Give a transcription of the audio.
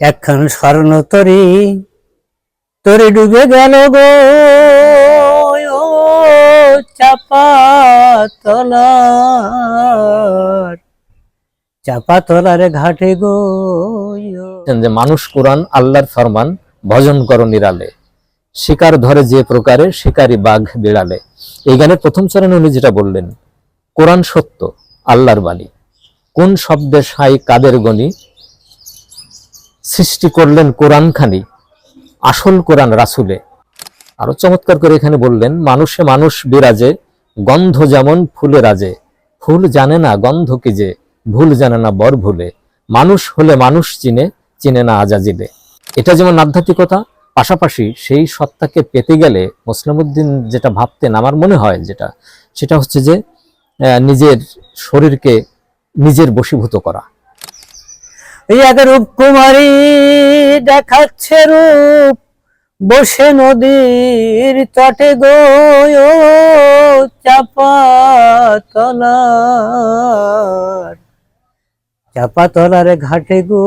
একখান স্বর্ণ তরি তরি ডুবে গেল গো। ও চাপা তলার চাপা তলার ঘাটে গো। যে মানুষ কোরআন, আল্লাহর ফরমান, ভজন করো নিরালে। শিকার ধরে যে প্রকারে, শিকারী বাঘ বিড়ালে। এই গানের প্রথম চরণে উনি যেটা বললেন, কোরআন সত্য, আল্লাহর বাণী। কোন শব্দে সাই কাদের গণি সৃষ্টি করলেন কোরআন খানি আসল কোরআন রাসুলে। আরও চমৎকার করে এখানে বললেন, মানুষে মানুষ বিরাজে, গন্ধ যেমন ফুলে রাজে, ফুল জানে না গন্ধ কি যে, ভুল জানে না বর ভুলে, মানুষ হলে মানুষ চিনে চিনে না আজাজিলে। এটা যেমন আধ্যাত্মিকতা, পাশাপাশি সেই সত্তাকে পেতে গেলে মুসলিমউদ্দিন যেটা ভাবতেন, আমার মনে হয় যেটা, সেটা হচ্ছে যে নিজের শরীরকে নিজের বশীভূত করা। এই রূপ রূপকুমারী দেখাচ্ছে রূপ। বসে নদীর তটে গো ও চাপা তলার চাপা তলার ঘাটে গো